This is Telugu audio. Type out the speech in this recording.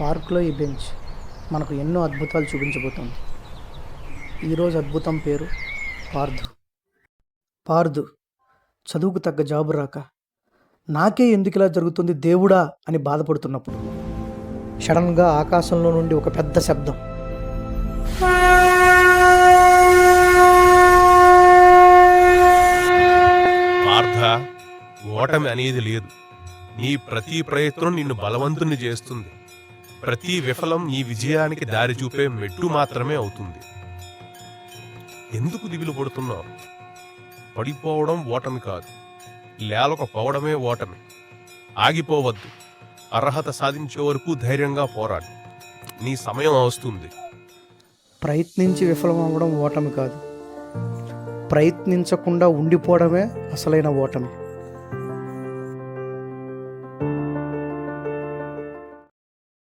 పార్కులో ఈ బెంచ్ మనకు ఎన్నో అద్భుతాలు చూపించబోతోంది. ఈరోజు అద్భుతం పేరు పార్దు. పార్దు చదువుకు తగ్గ జాబు రాక నాకే ఎందుకు ఇలా జరుగుతుంది దేవుడా అని బాధపడుతున్నప్పుడు. సడన్గా ఆకాశంలో నుండి ఒక పెద్ద శబ్దం. పార్థ ఓటమి అనేది లేదు. నీ ప్రతి ప్రయత్నం నిన్ను బలవంతుని చేస్తుంది. ప్రతి విఫలం నీ విజయానికి దారి చూపే మెట్టు మాత్రమే అవుతుంది. ఎందుకు దిగులు పడుతున్నావు పడిపోవడం ఓటమి కాదు. లేలకపోవడమే ఓటమి. ఆగిపోవద్దు. అర్హత సాధించే వరకు ధైర్యంగా పోరాడు. నీ సమయం వస్తుంది. ప్రయత్నించి విఫలం అవ్వడం ఓటమి కాదు. ప్రయత్నించకుండా ఉండిపోవడమే అసలైన ఓటమి.